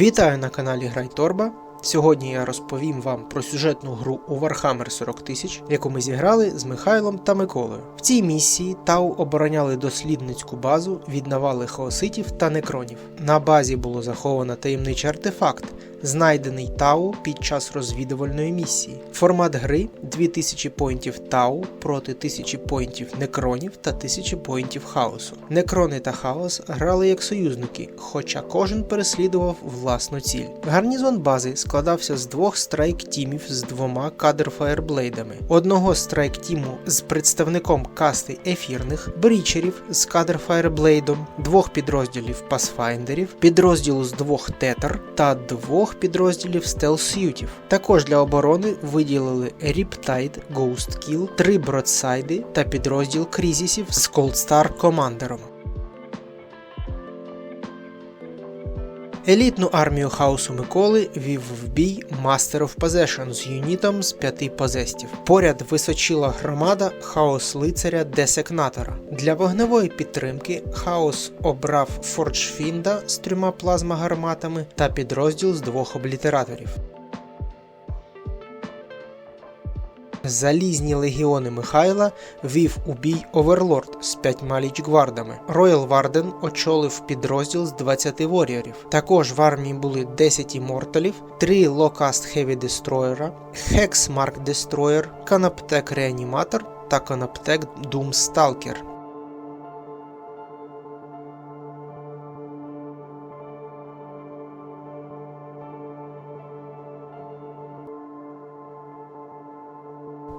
Вітаю на каналі Грай Торба. Сьогодні я розповім вам про сюжетну гру у Warhammer 40 тисяч, яку ми зіграли з Михайлом та Миколою. В цій місії Тау обороняли дослідницьку базу від навали хаоситів та некронів. На базі було заховано таємничий артефакт, знайдений Тау під час розвідувальної місії. Формат гри 2000 поінтів Тау проти 1000 поінтів некронів та 1000 поінтів хаосу. Некрони та хаос грали як союзники, хоча кожен переслідував власну ціль. Гарнізон бази складався з двох страйк-тімів з двома кадр фаєрблейдами, одного страйк-тіму з представником касти ефірних, брічерів з кадр фаєрблейдом, двох підрозділів пасфайндерів, підрозділу з двох тетер та двох підрозділів стелсютів. Також для оборони виділили Riptide, Ghost Kill, три бродсайди та підрозділ крізісів з Cold Star командером. Елітну армію хаосу Миколи вів в бій Master of Possession з юнітом з п'яти позестів. Поряд височила громада хаос лицаря Десекнатора. Для вогневої підтримки хаос обрав Форджфінда з трьома плазмогарматами та підрозділ з двох облітераторів. Залізні легіони Михайла вів у бій Оверлорд з п'ятьма лічгвардами. Роял Варден очолив підрозділ з 20 воріорів. Також в армії були 10 іморталів, 3 Локаст Хеві Дестройера, Хекс Марк Дестройер, Канаптек Реаніматор та Канаптек Дум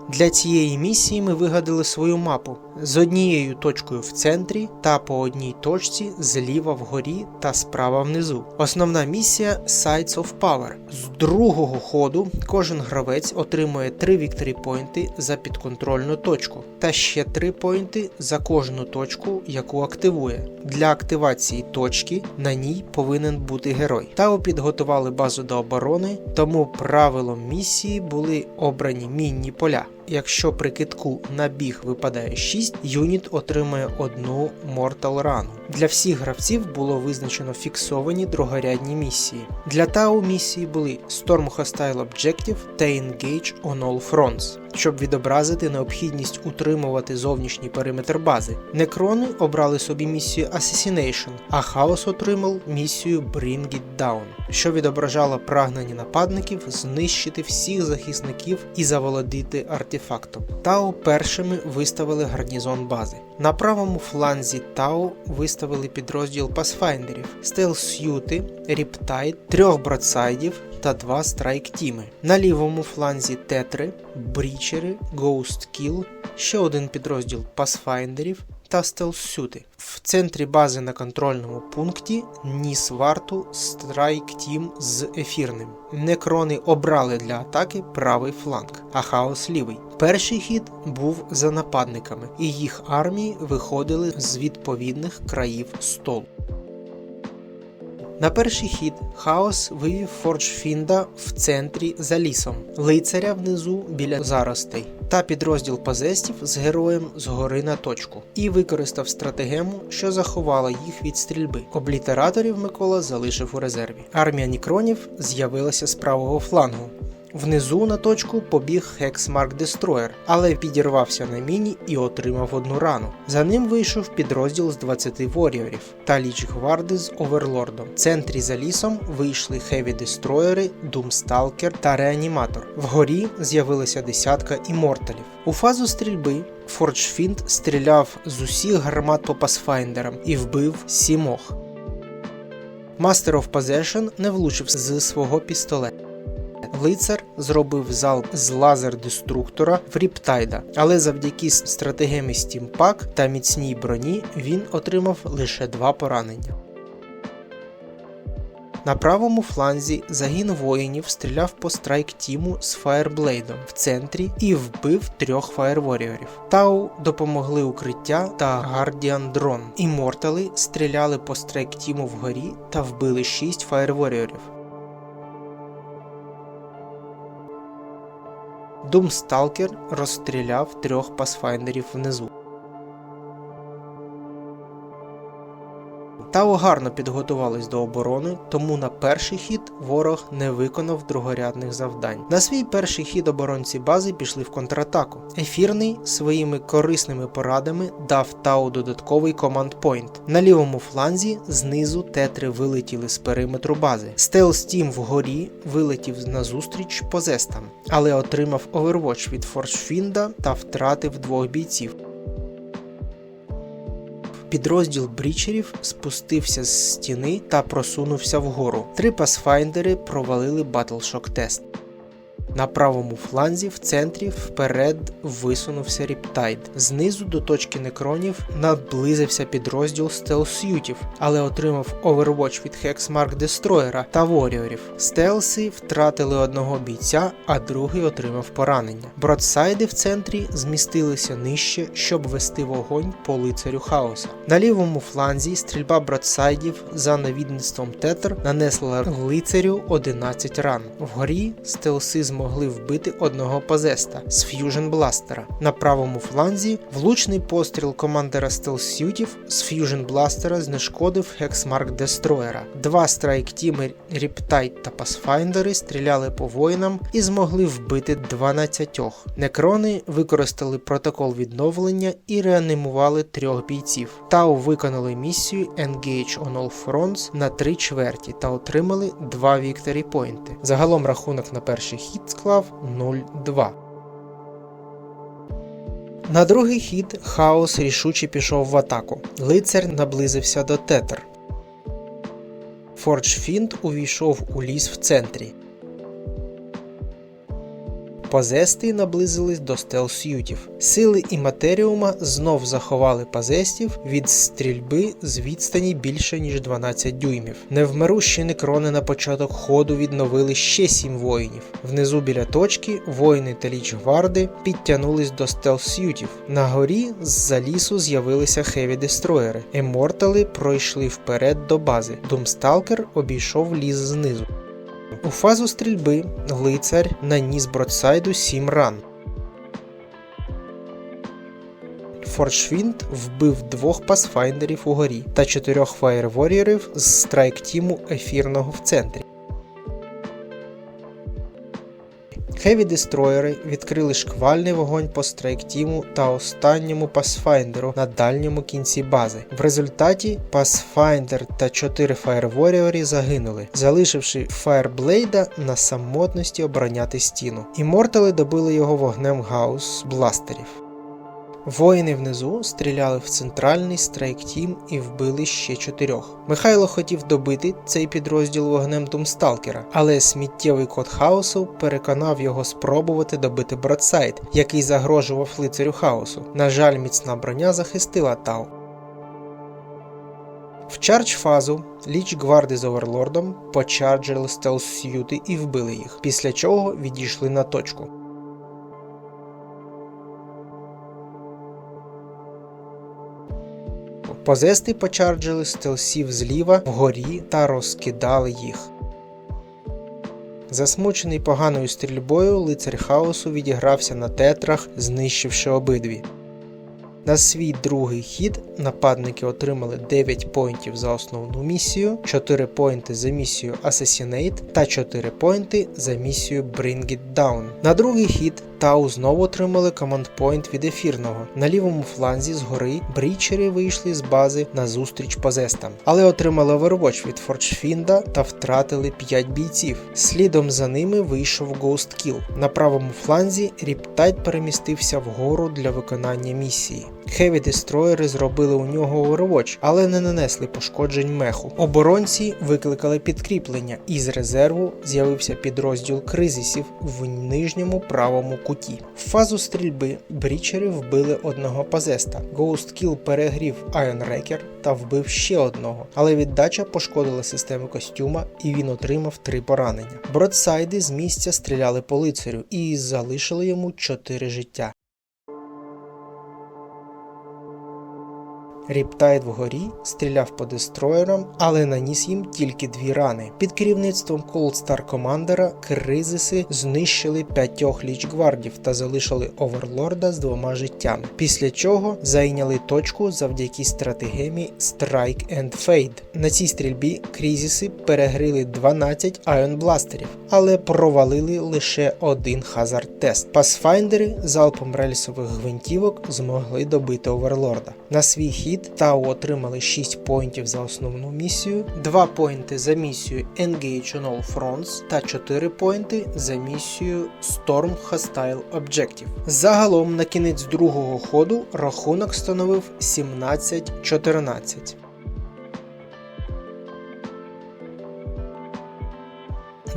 Для цієї місії ми вигадали свою мапу з однією точкою в центрі та по одній точці зліва вгорі та справа внизу. Основна місія Sites of Power. З другого ходу кожен гравець отримує 3 Victory поінти за підконтрольну точку, та ще 3 поінти за кожну точку, яку активує. Для активації точки на ній повинен бути герой. Тау підготували базу до оборони, тому правилом місії були обрані мінні поля. Якщо при китку на біг випадає 6, юніт отримує одну Mortal рану. Для всіх гравців було визначено фіксовані другорядні місії. Для Тау місії були Storm Hostile Objective та Engage on All Fronts, щоб відобразити необхідність утримувати зовнішній периметр бази. Некрони обрали собі місію Assassination, а Хаос отримав місію Bring It Down, що відображало прагнення нападників знищити всіх захисників і заволодіти артефактом. Тау першими виставили гарнізон бази. На правому фланзі Тау виставили підрозділ пасфайндерів, стелсюти, Ріптайд, трьох бродсайдів та два страйк-тіми. На лівому фланзі Тетри, Брічери, Kill, ще один підрозділ пасфайндерів та стелсюти. В центрі бази на контрольному пункті ніс варту Страйк Тім з ефірним. Некрони обрали для атаки правий фланг, а хаос лівий. Перший хід був за нападниками, і їх армії виходили з відповідних країв столу. На перший хід Хаос вивів Форджфінда в центрі за лісом, лицаря внизу біля заростей та підрозділ позестів з героєм згори на точку і використав стратегему, що заховала їх від стрільби. Облітераторів Микола залишив у резерві. Армія Нікронів з'явилася з правого флангу. Внизу на точку побіг Хексмарк Дестройер, але підірвався на міні і отримав одну рану. За ним вийшов підрозділ з 20 воріорів та ліч гварди з Оверлордом. В центрі за лісом вийшли Хеві Дестройери, Думсталкер та Реаніматор. Вгорі з'явилася десятка іморталів. У фазу стрільби Форджфінд стріляв з усіх гармат по пасфайндерам і вбив сімох. Master of Possession не влучив з свого пістолета. Лицар зробив залп з лазер-деструктора в Ріптайда, але завдяки стратегемі Стімпак та міцній броні він отримав лише два поранення. На правому фланзі загін воїнів стріляв по страйк тіму з фаєрблейдом в центрі і вбив трьох фаєрворіорів. Тау допомогли укриття та Гардіан дрон. Імортали стріляли по страйк тіму вгорі та вбили шість фаєрворіорів. Думсталкер розстріляв трьох пасфайндерів внизу. Тау гарно підготувались до оборони, тому на перший хід ворог не виконав другорядних завдань. На свій перший хід оборонці бази пішли в контратаку. Ефірний своїми корисними порадами дав Тау додатковий команд-пойнт. На лівому фланзі знизу тетри вилетіли з периметру бази. Стелс Тім вгорі вилетів назустріч позестам, але отримав овервотч від Форшфінда та втратив двох бійців. Підрозділ брічерів спустився з стіни та просунувся вгору. Три пасфайндери провалили батлшок тест. На правому фланзі в центрі вперед висунувся Ріптайд. Знизу до точки некронів наблизився підрозділ стелсютів, але отримав овервотч від Хексмарк Дестройера та Воріорів. Стелси втратили одного бійця, а другий отримав поранення. Бродсайди в центрі змістилися нижче, щоб вести вогонь по лицарю хаоса. На лівому фланзі стрільба бродсайдів за навідництвом тетер нанесла лицарю 11 ран. Вгорі стелси змогли вбити одного позеста з ф'южн бластера. На правому фланзі влучний постріл командира стелсютів з ф'южн бластера знешкодив Хексмарк Дестроєра. Два страйк-тіми Ріптайт та Пасфайндери стріляли по воїнам і змогли вбити 12. Некрони використали протокол відновлення і реанімували трьох бійців. Тау виконали місію Engage on All Fronts на три чверті та отримали два Victory Poinти. Загалом рахунок на перший хід склав 0-2. На другий хід хаос рішуче пішов в атаку. Лицар наблизився до тетер. Фордж Фінт увійшов у ліс в центрі. Позести наблизились до стелсютів. Сили і матеріума знов заховали позестів від стрільби з відстані більше ніж 12 дюймів. Невмирущі некрони на початок ходу відновили ще 7 воїнів. Внизу біля точки воїни та ліч гварди підтягнулись до стелсютів. На горі з-за лісу з'явилися хеві дестроєри. Емортали пройшли вперед до бази. Думсталкер обійшов ліс знизу. У фазу стрільби лицар наніс бродсайду 7 ран. Форшвінд вбив двох пасфайндерів угорі та чотирьох фаєрворіорів з страйк-тіму ефірного в центрі. Хеві дестроєри відкрили шквальний вогонь по страйк-тіму та останньому пасфайндеру на дальньому кінці бази. В результаті пасфайндер та 4 фаєрворіорі загинули, залишивши фаєрблейда на самотності обороняти стіну. Імортали добили його вогнем гаус бластерів. Воїни внизу стріляли в центральний страйк-тім і вбили ще чотирьох. Михайло хотів добити цей підрозділ вогнем Думсталкера, але сміттєвий код хаосу переконав його спробувати добити Бродсайд, який загрожував лицарю хаосу. На жаль, міцна броня захистила Тау. В чардж фазу ліч гварди з оверлордом почарджили стелсюти і вбили їх, після чого відійшли на точку. Позести почарджили стелсів зліва вгорі та розкидали їх. Засмучений поганою стрільбою, лицар хаосу відігрався на тетрах, знищивши обидві. На свій другий хід нападники отримали 9 поінтів за основну місію, 4 поінти за місію Assassinate та 4 поінти за місію Bring It Down. На другий хід Тау знову отримали команд-пойнт від ефірного. На лівому фланзі згори брічери вийшли з бази на зустріч позестам, але отримали овервотч від Форджфінда та втратили 5 бійців. Слідом за ними вийшов Kill. На правому фланзі Ріптайд перемістився вгору для виконання місії. Хеві дестроєри зробили у нього Overwatch, але не нанесли пошкоджень меху. Оборонці викликали підкріплення, і з резерву з'явився підрозділ кризисів в нижньому правому куті. В фазу стрільби брічери вбили одного. Ghost Kill перегрів Wrecker та вбив ще одного, але віддача пошкодила систему костюма і він отримав три поранення. Бродсайди з місця стріляли по лицарю і залишили йому чотири життя. Ріптайд вгорі стріляв по дестроєрам, але наніс їм тільки дві рани. Під керівництвом Star командера кризиси знищили п'ятьох лічгвардів та залишили оверлорда з двома життями. Після чого зайняли точку завдяки стратегемі Strike and Fade. На цій стрільбі кризиси перегрили 12 айонбластерів, але провалили лише один хазард тест. Пасфайндери залпом рельсових гвинтівок змогли добити оверлорда. На свій хід Тау отримали 6 поінтів за основну місію, 2 поінти за місію Engage on All Fronts та 4 поінти за місію Storm Hostile Objective. Загалом на кінець другого ходу рахунок становив 17-14.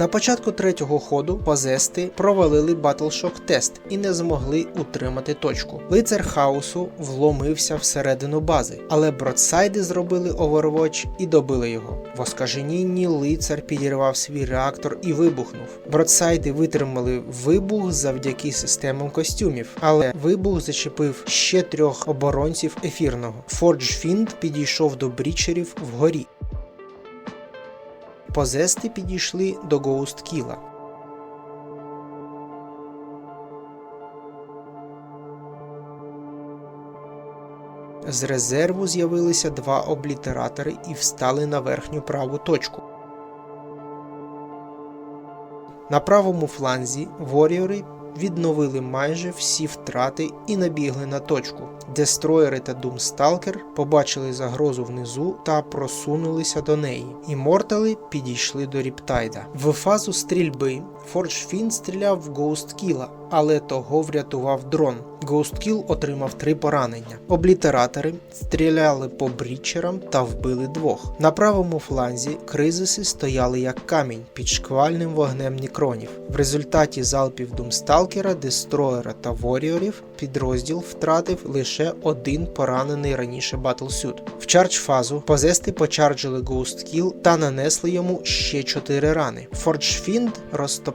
На початку третього ходу позести провалили батлшок тест і не змогли утримати точку. Лицар хаосу вломився всередину бази, але бродсайди зробили Overwatch і добили його. В оскаженінні лицар підірвав свій реактор і вибухнув. Бродсайди витримали вибух завдяки системам костюмів, але вибух зачепив ще трьох оборонців ефірного. Forge Fiend підійшов до брічерів вгорі. Позести підійшли до Гоусткіла. З резерву з'явилися два облітератори і встали на верхню праву точку. На правому фланзі воріори відновили майже всі втрати і набігли на точку. Дестроєри та Думсталкер побачили загрозу внизу та просунулися до неї. Імортали підійшли до Ріптайда. В фазу стрільби Форджфін стріляв в Гоусткіла, але того врятував дрон. Гоусткіл отримав три поранення. Облітератори стріляли по брічерам та вбили двох. На правому фланзі кризиси стояли як камінь під шквальним вогнем нікронів. В результаті залпів Думсталкера, Дестроєра та Воріорів підрозділ втратив лише один поранений раніше батлсют. В чардж фазу позести почарджили Гоусткіл та нанесли йому ще чотири рани. Форджфінд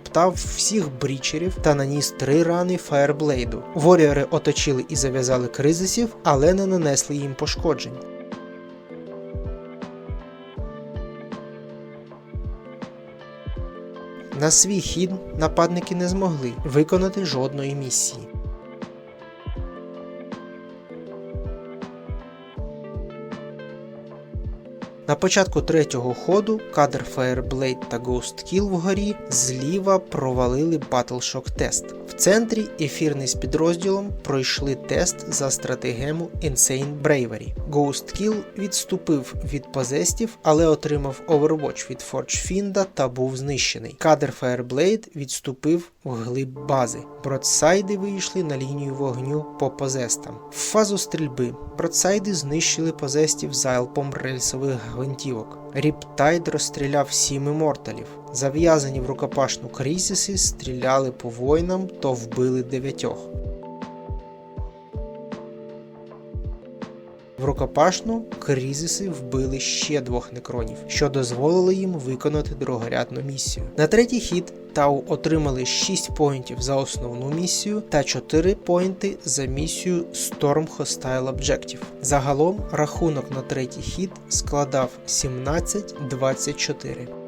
розтоптав всіх брічерів та наніс три рани Фаерблейду. Воріори оточили і зав'язали кризисів, але не нанесли їм пошкоджень. На свій хід нападники не змогли виконати жодної місії. Початку третього ходу кадр Fireblade та Ghost Kill вгорі зліва провалили Battleshock тест. В центрі ефірний з підрозділом пройшли тест за стратегему Insane Bravery. Ghost Kill відступив від позестів, але отримав Overwatch від Forge Fiend та був знищений. Кадр Fireblade відступив вглиб бази. Бродсайди вийшли на лінію вогню по позестам. В фазу стрільби бродсайди знищили позестів залпом рельсових гвинтівок. Ріптайд розстріляв сім іморталів. Зав'язані в рукопашну крізіси стріляли по воїнам, то вбили дев'ятьох. В рукопашну кризиси вбили ще двох некронів, що дозволило їм виконати другорядну місію. На третій хід Тау отримали 6 поінтів за основну місію та 4 поінти за місію Storm Hostile Objective. Загалом рахунок на третій хід складав 17-24.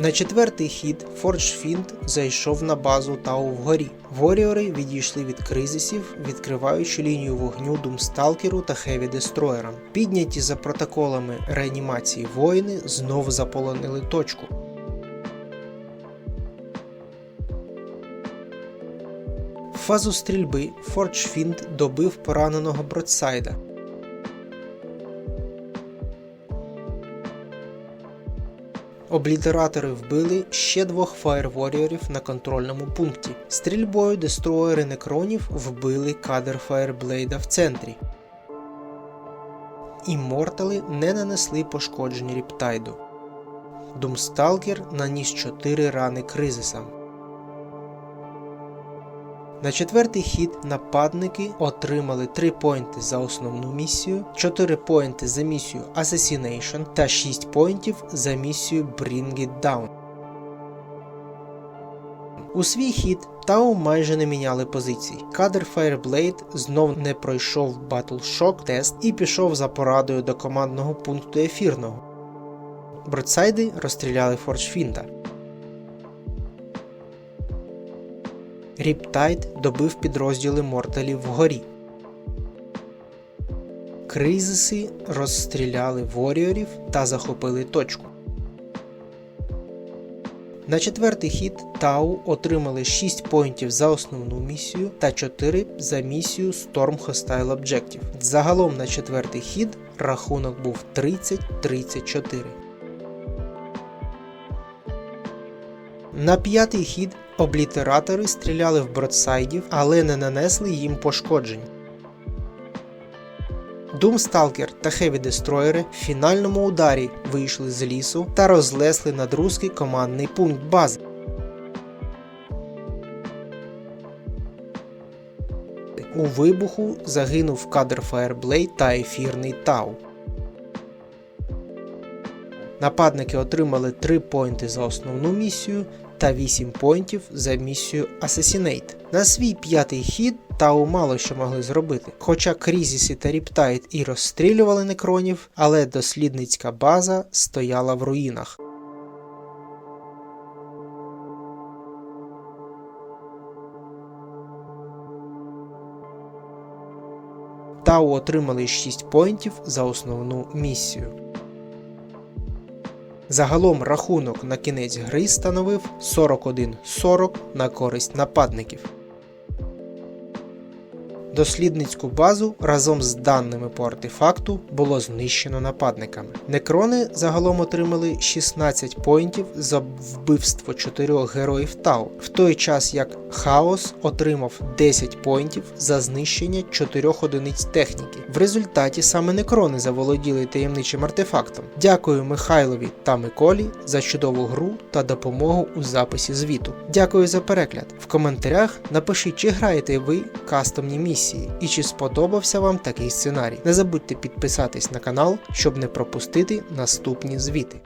На четвертий хід Форджфінд зайшов на базу Тау вгорі. Воріори відійшли від кризисів, відкриваючи лінію вогню Думсталкеру та Хеві Дестроєрам. Підняті за протоколами реанімації воїни знов заполонили точку. Фазу стрільби Форджфінд добив пораненого Бродсайда. Облітератори вбили ще двох фаєрворіорів на контрольному пункті. Стрільбою дестроєри некронів вбили кадр фаєрблейда в центрі. Іммортали не нанесли пошкоджень Ріптайду. Думсталкер наніс 4 рани кризисам. На четвертий хід нападники отримали 3 поінти за основну місію, 4 поінти за місію Assassination та 6 поінтів за місію Bring It Down. У свій хід Тау майже не міняли позицій. Кадр Fireblade знов не пройшов Battle тест і пішов за порадою до командного пункту ефірного. Бродсайди розстріляли Форджфінда. Ріптайд добив підрозділи Морталів вгорі. Кризиси розстріляли воріорів та захопили точку. На четвертий хід Тау отримали 6 поінтів за основну місію та 4 за місію Storm Hostile Objective. Загалом на четвертий хід рахунок був 30-34. На п'ятий хід облітератори стріляли в бродсайдів, але не нанесли їм пошкоджень. Думсталкер та Хеві Дестройери в фінальному ударі вийшли з лісу та розлесли надрузки командний пункт бази. У вибуху загинув кадр Fireblade та ефірний Тау. Нападники отримали 3 поінти за основну місію та 8 поінтів за місію Assassinate. На свій п'ятий хід Тау мало що могли зробити. Хоча Крізіси та Ріптайд і розстрілювали некронів, але дослідницька база стояла в руїнах. Тау отримали 6 поінтів за основну місію. Загалом рахунок на кінець гри становив 41-40 на користь нападників. Дослідницьку базу разом з даними по артефакту було знищено нападниками. Некрони загалом отримали 16 поінтів за вбивство 4 героїв Тау, в той час як Хаос отримав 10 поінтів за знищення 4 одиниць техніки. В результаті саме некрони заволоділи таємничим артефактом. Дякую Михайлові та Миколі за чудову гру та допомогу у записі звіту. Дякую за перегляд. В коментарях напишіть, чи граєте ви кастомні місії і чи сподобався вам такий сценарій. Не забудьте підписатись на канал, щоб не пропустити наступні звіти.